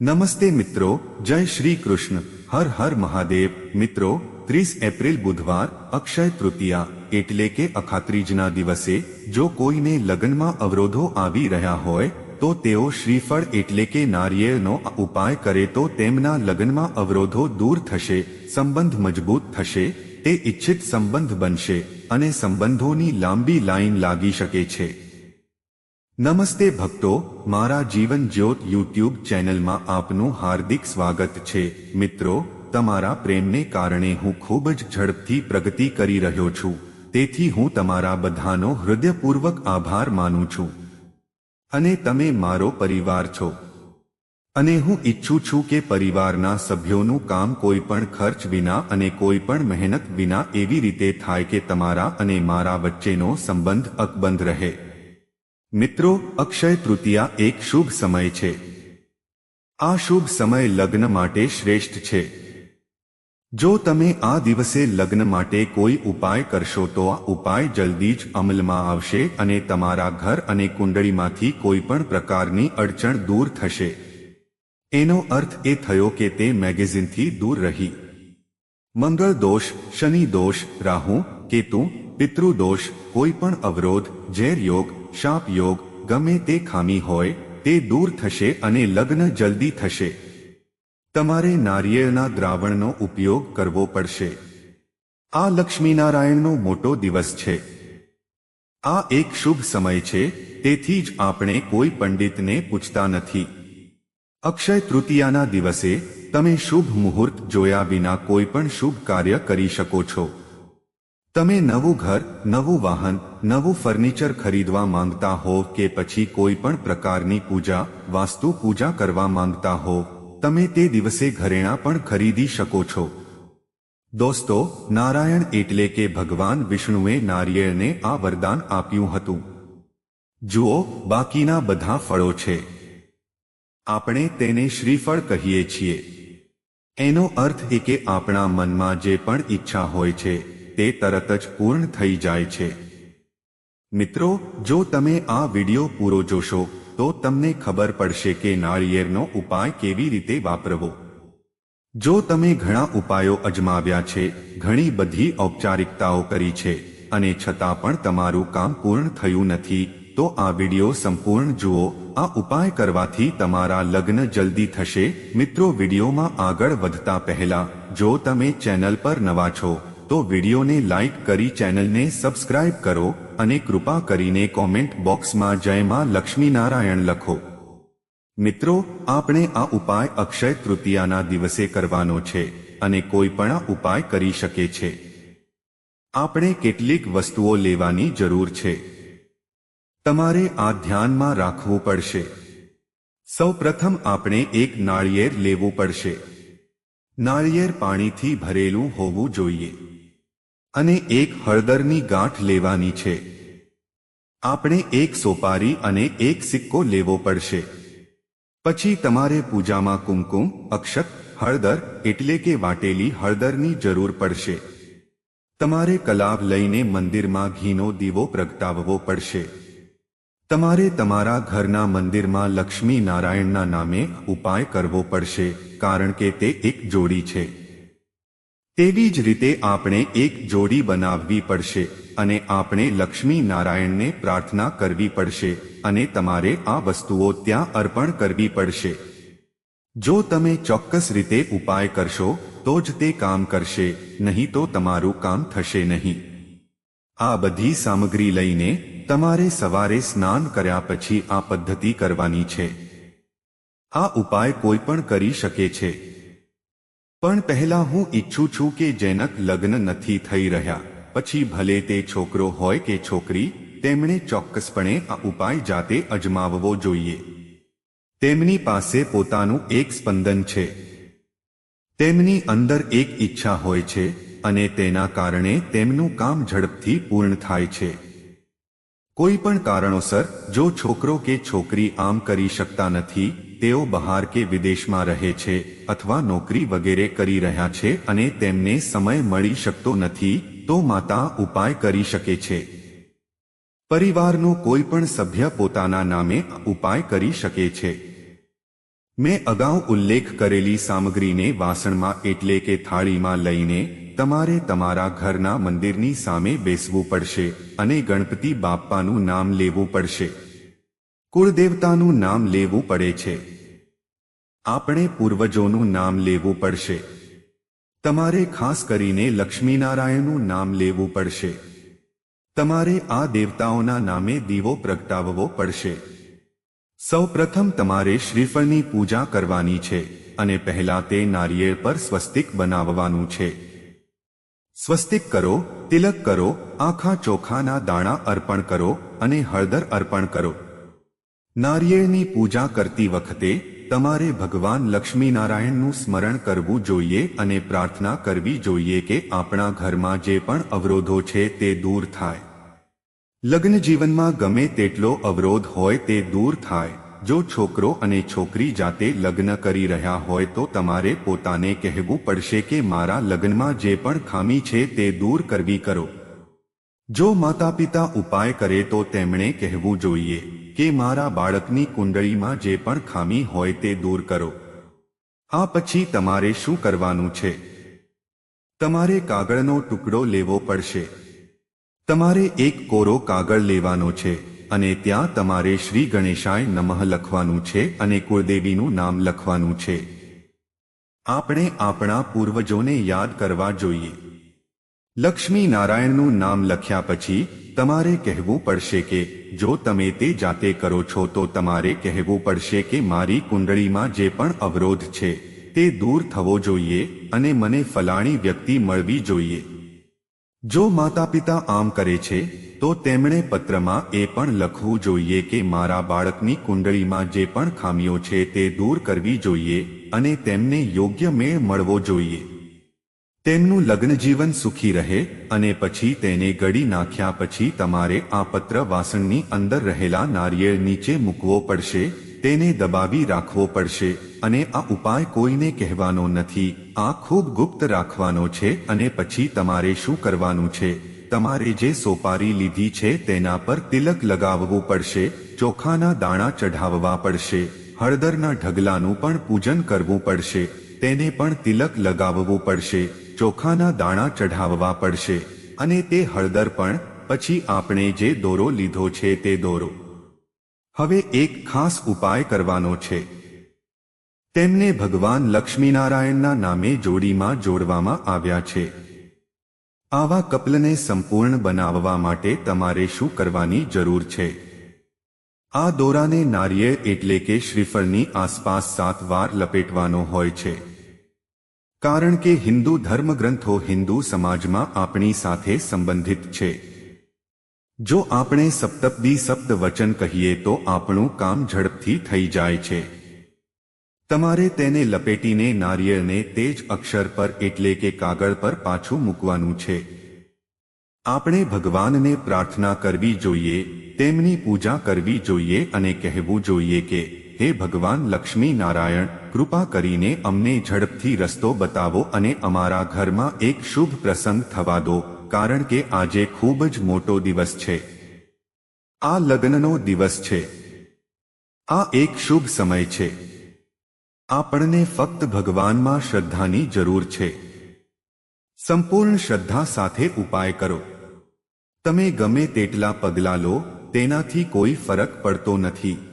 નમસ્તે મિત્રો, જય શ્રી કૃષ્ણ. હર હર મહાદેવ. મિત્રો, ત્રીસ એપ્રિલ બુધવાર, અક્ષય તૃતીયા, એટલે કે અખાત્રીજના દિવસે, જો કોઈને લગ્નમાં અવરોધો આવી રહ્યા હોય, તો તેઓ શ્રીફળ એટલે કે નારિયેળનો ઉપાય કરે તો તેમના લગ્નમાં અવરોધો દૂર થશે, સંબંધ મજબૂત થશે, તે ઇચ્છિત સંબંધ બનશે, અને સંબંધોની લાંબી લાઈન લાગી શકે છે. નમસ્તે ભક્તો, મારા જીવન જ્યોત યુટ્યુબ ચેનલમાં આપનું હાર્દિક સ્વાગત છે. મિત્રો, તમારા પ્રેમને કારણે હું ખૂબ જ ઝડપથી પ્રગતિ કરી રહ્યો છું. તેથી હું તમારા બધાનો હૃદયપૂર્વક આભાર માનું છું. અને તમે મારો પરિવાર છો. અને હું ઈચ્છું છું કે પરિવારના સભ્યોનું કામ કોઈ પણ ખર્ચ વિના અને કોઈ પણ મહેનત વિના એવી રીતે થાય કે તમારા અને મારા વચ્ચેનો સંબંધ અકબંધ રહે. મિત્રો, અક્ષય તૃતીયા એક શુભ સમય છે. આ શુભ સમય લગ્ન માટે શ્રેષ્ઠ છે. જો તમે આ દિવસે લગ્ન માટે કોઈ ઉપાય કરશો તો આ ઉપાય જલ્દી જ અમલમાં આવશે અને તમારા ઘર અને કુંડળીમાંથી કોઈ પણ પ્રકારની અડચણ દૂર થશે. એનો અર્થ એ થયો કે તે મેગેઝિનથી દૂર રહી. મંગળ દોષ, શનિ દોષ, રાહુ, કેતુ પિતૃદોષ કોઈ પણ અવરોધ, ઝેર યોગ શાપ યોગ ગમે તે ખામી હોય, તે દૂર થશે અને લગ્ન જલ્દી થશે. તમારે નારિયેળના દ્રાવણનો ઉપયોગ કરવો પડશે. આ લક્ષ્મીનારાયણનો મોટો દિવસ છે. આ એક શુભ સમય છે, તેથી જ આપણે કોઈ પંડિતને પૂછતા નથી. અક્ષય તૃતીયાના દિવસે, તમે શુભ મુહૂર્ત જોયા વિના કોઈ પણ શુભ કાર્ય કરી શકો છો. તમે નવું ઘર, નવું વાહન, નવું ફર્નિચર ખરીદવા માંગતા હો કે પછી કોઈ પણ પ્રકારની પૂજા, વાસ્તુ પૂજા કરવા માંગતા હો, તમે તે દિવસે ઘરેણાં પણ ખરીદી શકો છો. દોસ્તો, નારાયણ એટલે કે ભગવાન વિષ્ણુએ નારિયેળને આ વરદાન આપ્યું હતું. જુઓ, બાકીના બધા ફળો છે. આપણે તેને શ્રીફળ કહીએ છીએ. એનો અર્થ એ કે આપણા મનમાં જે પણ ઈચ્છા હોય છે તે તરત જ પૂર્ણ થઈ જાય છે. મિત્રો, જો તમે આ વિડિયો પૂરો જોશો, તો તમને ખબર પડશે કે નાળિયેરનો ઉપાય કેવી રીતે વાપરવો. જો તમે ઘણા ઉપાયો અજમાવ્યા છે, ઘણી બધી ઔપચારિકતાઓ કરી છે, અને છતાં પણ તમારું કામ પૂર્ણ થયું નથી, તો આ વિડિયો સંપૂર્ણ જુઓ, આ ઉપાય કરવાથી તમારા લગ્ન જલ્દી થશે. મિત્રો, વિડિયોમાં આગળ વધતા પહેલા, જો તમે ચેનલ પર નવા છો તો વિડીયોને લાઇક કરી ચેનલને સબસ્ક્રાઇબ કરો અને કૃપા કરીને કોમેન્ટ બોક્સમાં જય માં લક્ષ્મીનારાયણ લખો. મિત્રો, આપણે આ ઉપાય અક્ષય તૃતીયાના દિવસે કરવાનો છે અને કોઈ પણ ઉપાય કરી શકે છે. આપણે કેટલીક વસ્તુઓ લેવાની જરૂર છે. તમારે આ ધ્યાનમાં રાખવું પડશે. સૌ પ્રથમ આપણે એક નાળિયેર લેવું પડશે. નાળિયેર પાણીથી ભરેલું હોવું જોઈએ. અને એક હળદરની ગાંઠ લેવાની છે. આપણે એક સોપારી અને એક સિક્કો લેવો પડશે. પછી તમારે પૂજામાં કુમકુમ, અક્ષત, હળદર એટલે કે વાટેલી હળદરની જરૂર પડશે. તમારે કલાવ લઈને મંદિરમાં ઘીનો દીવો પ્રગટાવવો પડશે. તમારે તમારા ઘરના મંદિરમાં લક્ષ્મી નારાયણના નામે ઉપાય કરવો પડશે, કારણ કે તે એક જોડી છે. તેવી જ રીતે આપણે એક જોડી બનાવવી પડશે અને આપણે લક્ષ્મી નારાયણને પ્રાર્થના કરવી પડશે અને તમારે આ વસ્તુઓ ત્યાં અર્પણ કરવી પડશે. જો તમે ચોક્કસ રીતે ઉપાય કરશો, તો જ તે કામ કરશે, નહીં તો તમારું કામ થશે નહીં. આ બધી સામગ્રી લઈને તમારે સવારે સ્નાન કર્યા પછી આ પદ્ધતિ કરવાની છે. આ ઉપાય કોઈ પણ કરી શકે છે. પણ પહેલા હું ઈચ્છું છું કે જેનક લગ્ન નથી થઈ રહ્યા. પછી ભલે તે છોકરો હોય કે છોકરી, તેમણે ચોક્કસપણે આ ઉપાય જાતે અજમાવવો જોઈએ. તેમની પાસે પોતાનું એક સ્પંદન છે. તેમની અંદર એક ઈચ્છા હોય છે અને તેના કારણે તેમનું કામ ઝડપથી પૂર્ણ થાય છે. કોઈ પણ કારણોસર, જો છોકરો કે છોકરી આમ કરી શકતા નથી તેઓ બહાર કે વિદેશમાં રહે છે અથવા નોકરી વગેરે કરી રહ્યા છે અને તેમને સમય મળી શકતો નથી, તો માતા ઉપાય કરી શકે છે. પરિવારનો કોઈ પણ સભ્ય પોતાના નામે ઉપાય કરી શકે છે. મેં અગાઉ ઉલ્લેખ કરેલી સામગ્રીને વાસણમાં એટલે કે થાળીમાં લઈને તમારે તમારા ઘરના મંદિરની સામે બેસવું પડશે અને ગણપતિ બાપ્પાનું નામ લેવું પડશે. કુળદેવતાનું નામ લેવું પડે છે. આપણે પૂર્વજોનું નામ લેવું પડશે. તમારે ખાસ કરીને લક્ષ્મીનારાયણનું નામ લેવું પડશે. તમારે આ દેવતાઓના નામે દીવો પ્રગટાવવો પડશે. સૌપ્રથમ તમારે શ્રીફળની પૂજા કરવાની છે અને પહેલા તે નારિયેળ પર સ્વસ્તિક બનાવવાનું છે. સ્વસ્તિક કરો, તિલક કરો આખા ચોખાના દાણા અર્પણ કરો અને હળદર અર્પણ કરો. નારિયેળની પૂજા કરતી વખતે તમારે ભગવાન લક્ષ્મીનારાયણનું સ્મરણ કરવું જોઈએ અને પ્રાર્થના કરવી જોઈએ કે આપણા ઘરમાં જે પણ અવરોધો છે તે દૂર થાય. લગ્ન જીવનમાં ગમે તેટલો અવરોધ હોય તે દૂર થાય. જો છોકરો અને છોકરી જાતે લગ્ન કરી રહ્યા હોય તો તમારે પોતાને કહેવું પડશે કે મારા લગ્નમાં જે પણ ખામી છે તે દૂર કરવી કરો. જો માતા પિતા ઉપાય કરે તો તેમણે કહેવું જોઈએ કે મારા બાળકની કુંડળીમાં જે પણ ખામી હોય તે દૂર કરો. આ પછી તમારે શું કરવાનું છે? તમારે કાગળનો ટુકડો લેવો પડશે. તમારે એક કોરો કાગળ લેવાનો છે અને ત્યાં તમારે શ્રી ગણેશાય નમઃ લખવાનું છે અને કુળદેવીનું નામ લખવાનું છે. આપણે આપણા પૂર્વજોને યાદ કરવા જોઈએ. લક્ષ્મી નારાયણનું નામ લખ્યા પછી તમારે કહેવું પડશે કે, જો તમે તે જાતે કરો છો તો તમારે કહેવું પડશે કે મારી કુંડળીમાં જે પણ અવરોધ છે, તે દૂર થવો જોઈએ અને મને ફલાણી વ્યક્તિ મળવી જોઈએ. જો માતા પિતા આમ કરે છે, તો તેમણે પત્રમાં એ પણ લખવું જોઈએ કે મારા બાળકની કુંડળીમાં જે પણ ખામીઓ છે તે દૂર કરવી જોઈએ અને તેમને યોગ્ય મેળ મળવો જોઈએ. તેમનું લગ્ન જીવન સુખી રહે અને પછી તેને ગળી નાખ્યા પછી તમારે આ પત્ર વાસણની અંદર રહેલા નારિયેળ નીચે મૂકવો પડશે, તેને દબાવી રાખવો પડશે અને આ ઉપાય કોઈને કહેવાનો નથી. આ ખૂબ ગુપ્ત રાખવાનો છે અને પછી તમારે શું કરવાનું છે? તમારે જે સોપારી લીધી છે તેના પર તિલક લગાવવું પડશે, ચોખાના દાણા ચઢાવવા પડશે, હળદરના ઢગલાનું પણ પૂજન કરવું પડશે, તેને પણ તિલક લગાવવું પડશે. ચોખાના દાણા ચઢાવવા પડશે અને તે હળદર પણ, પછી આપણે જે દોરો લીધો છે તે દોરો. હવે એક ખાસ ઉપાય કરવાનો છે. તેમને ભગવાન લક્ષ્મીનારાયણના નામે જોડીમાં જોડવામાં આવ્યા છે. આવા કપલને સંપૂર્ણ બનાવવા માટે તમારે શું કરવાની જરૂર છે? આ દોરાને નારિયેળ એટલે કે શ્રીફળની આસપાસ સાત વાર લપેટવાનો હોય છે. કારણ કે હિન્દુ ધર્મગ્રંથો હિન્દુ સમાજમાં આપણી સાથે સંબંધિત છે. જો આપણે સપ્તપદી સપ્ત વચન કહીએ તો આપણું કામ ઝડપથી થઈ જાય છે. તમારે તેને લપેટીને, નારિયેળને તે જ અક્ષર પર એટલે કે કાગળ પર પાછું મૂકવાનું છે. આપણે ભગવાનને પ્રાર્થના કરવી જોઈએ, તેમની પૂજા કરવી જોઈએ અને કહેવું જોઈએ કે હે ભગવાન લક્ષ્મી નારાયણ, કૃપા કરીને અમને ઝડપથી રસ્તો બતાવો અને અમારા ઘરમાં એક શુભ પ્રસંગ થવા દો, કારણ કે આજે ખૂબ જ મોટો દિવસ છે. આ લગ્નનો દિવસ છે. આ એક શુભ સમય છે. આપણને ફક્ત ભગવાનમાં શ્રદ્ધાની જરૂર છે. સંપૂર્ણ શ્રદ્ધા સાથે ઉપાય કરો. તમે ગમે તેટલા પગલાં લો, તેનાથી કોઈ ફરક પડતો નથી.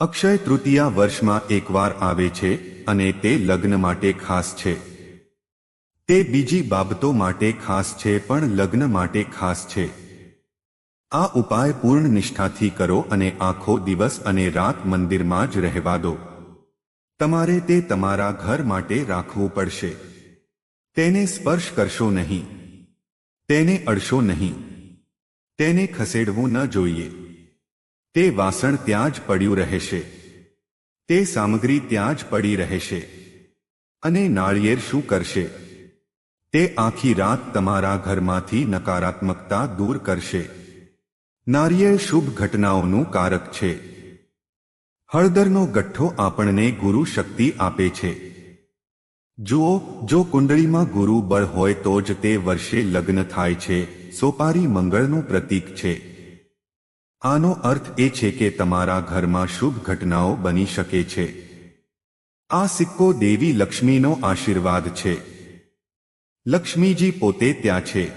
અક્ષય તૃતીયા વર્ષમાં એકવાર આવે છે અને તે લગ્ન માટે ખાસ છે. તે બીજી બાબતો માટે ખાસ છે પણ લગ્ન માટે ખાસ છે. આ ઉપાય પૂર્ણ નિષ્ઠાથી કરો અને આખો દિવસ અને રાત મંદિરમાં જ રહેવા દો. તમારે તે તમારા ઘર માટે રાખવું પડશે. તેને સ્પર્શ કરશો નહીં. તેને અડશો નહીં. તેને ખસેડવું ન જોઈએ. તે વાસણ ત્યાં જ પડ્યું રહેશે. તે સામગ્રી ત્યાં જ પડી રહેશે. અને નાળિયેર શું કરશે? તે આખી રાત તમારા ઘરમાંથી નકારાત્મકતા દૂર કરશે. નારિયેળ શુભ ઘટનાઓનું કારક છે. હળદરનો ગઠ્ઠો આપણને ગુરુ શક્તિ આપે છે. જુઓ, જો કુંડળીમાં ગુરુ બળ હોય તો જ તે વર્ષે લગ્ન થાય છે. સોપારી મંગળનું પ્રતીક છે. આનો અર્થ એ છે કે તમારા ઘરમાં શુભ ઘટનાઓ બની શકે છે. આ સિક્કો દેવી લક્ષ્મીનો આશીર્વાદ છે. લક્ષ્મીજી પોતે ત્યાં છે.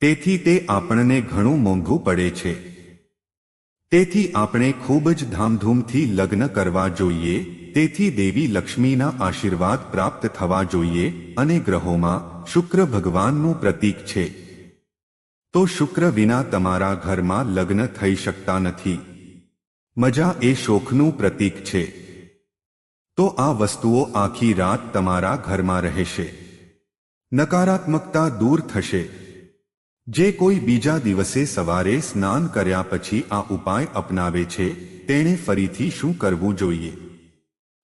તેથી તે આપણને ઘણું મોંઘું પડે છે. તેથી આપણે ખૂબ જ ધામધૂમથી લગ્ન કરવા જોઈએ, તેથી દેવી લક્ષ્મીના આશીર્વાદ પ્રાપ્ત થવા જોઈએ અને ગ્રહોમાં શુક્ર ભગવાનનું પ્રતીક છે. તો શુક્ર વિના તમારા ઘરમાં લગ્ન થઈ શકતા નથી. મજા એ શોખનું પ્રતીક છે. તો આ વસ્તુઓ આખી રાત તમારા ઘરમાં રહેશે. નકારાત્મકતા દૂર થશે. જે કોઈ બીજા દિવસે સવારે સ્નાન કર્યા પછી આ ઉપાય અપનાવે છે, તેણે ફરીથી શું કરવું જોઈએ?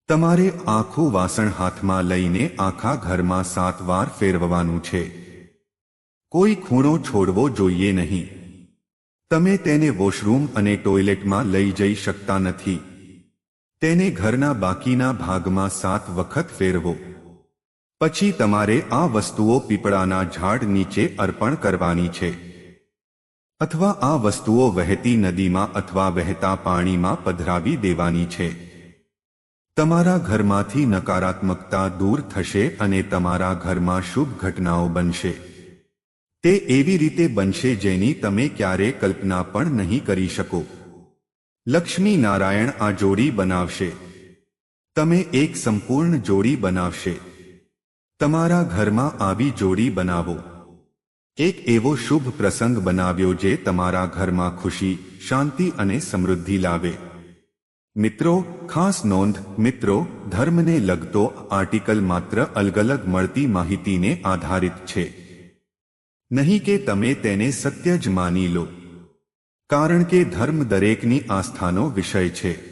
તમારે આખું વાસણ હાથમાં લઈને આખા ઘરમાં સાત વાર ફેરવવાનું છે. કોઈ ખૂણો છોડવો જોઈએ નહીં. તમે તેને વોશરૂમ અને ટોયલેટમાં લઈ જઈ શકતા નથી. તેને ઘરના બાકીના ભાગમાં સાત વખત ફેરવો. પછી તમારે આ વસ્તુઓ પીપળાના ઝાડ નીચે અર્પણ કરવાની છે. અથવા આ વસ્તુઓ વહેતી નદીમાં અથવા વહેતા પાણીમાં પધરાવી દેવાની છે. તમારા ઘરમાંથી નકારાત્મકતા દૂર થશે અને તમારા ઘરમાં શુભ ઘટનાઓ બનશે. તે એવી રીતે બનશે જેની તમે ક્યારે કલ્પના પણ નહીં કરી શકો. લક્ષ્મી નારાયણ આ જોડી બનાવશે. તમે એક સંપૂર્ણ જોડી બનાવશે. તમારા ઘરમાં આવી જોડી બનાવો. એક એવો શુભ પ્રસંગ બનાવ્યો જે તમારા ઘરમાં ખુશી, શાંતિ અને સમૃદ્ધિ લાવે. મિત્રો, ખાસ નોંધ, મિત્રો, ધર્મને લગતો આર્ટિકલ માત્ર અલગ અલગ મળતી માહિતીને આધારિત છે. નહીં કે તમે તેને સત્ય જ માની લો. કારણ કે ધર્મ દરેકની આસ્થાનો વિષય છે.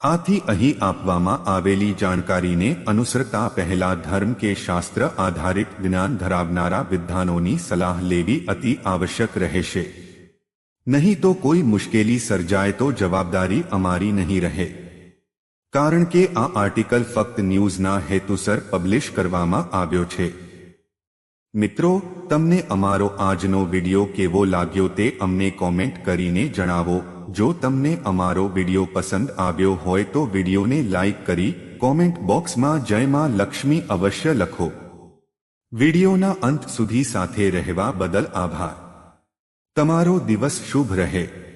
આથી અહીં આપવામાં આવેલી જાણકારીને અનુસરતા પહેલા ધર્મ કે શાસ્ત્ર આધારિત જ્ઞાન ધરાવનારા વિદ્વાનોની સલાહ લેવી અતિ આવશ્યક રહેશે. નહીં તો કોઈ મુશ્કેલી સર્જાય તો જવાબદારી અમારી નહીં રહે. કારણ કે આ આર્ટિકલ ફક્ત ન્યૂઝના હેતુસર પબ્લિશ કરવામાં આવ્યો છે. મિત્રો, તમને અમારો આજનો વિડિયો કેવો લાગ્યો તે અમને કોમેન્ટ કરીને જણાવો. જો તમને અમારો વિડિયો પસંદ આવ્યો હોય તો વિડિયોને લાઇક કરી કોમેન્ટ બોક્સમાં જય માં લક્ષ્મી અવશ્ય લખો. વિડિયોના અંત સુધી સાથે રહેવા બદલ આભાર. તમારો દિવસ શુભ રહે.